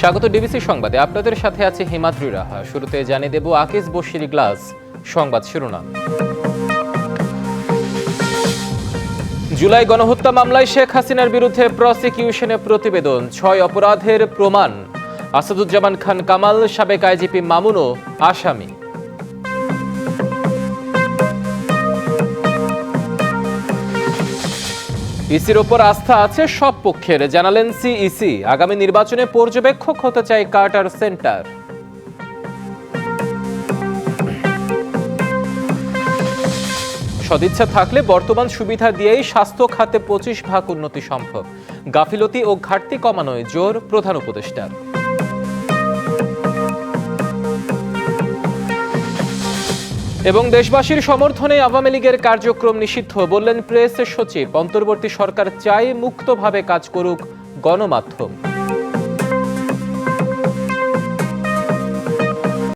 স্বাগত ডিবিসি সংবাদে। আপনাদের সাথে আছে হিমাদ্রি রাহা। শুরুতে জানিয়ে দেব আকিস বশির গ্লাস সংবাদ শিরোনাম। জুলাই গণহত্যা মামলায় শেখ হাসিনার বিরুদ্ধে প্রসিকিউশনে প্রতিবেদন, ছয় অপরাধের প্রমাণ। আসাদুজ্জামান খান কামাল, সাবেক আইজিপি মামুনও আসামি। ইসির ওপর আস্থা আছে সব পক্ষের, জানালেন সিইসি আগামী নির্বাচনে পর্যবেক্ষক হতে চায় কার্টার সেন্টার। সদিচ্ছা থাকলে বর্তমান সুবিধা দিয়েই স্বাস্থ্য খাতে পঁচিশ ভাগ উন্নতি সম্ভব। গাফিলতি ও ঘাটতি কমানোয় জোর প্রধান উপদেষ্টার। এবং দেশবাসীর সমর্থনে আওয়ামী লীগের কার্যক্রম নিষিদ্ধ, বললেন প্রেস সচিব। অন্তর্বর্তী সরকার চাই মুক্তভাবে কাজ করুক গণমাধ্যম।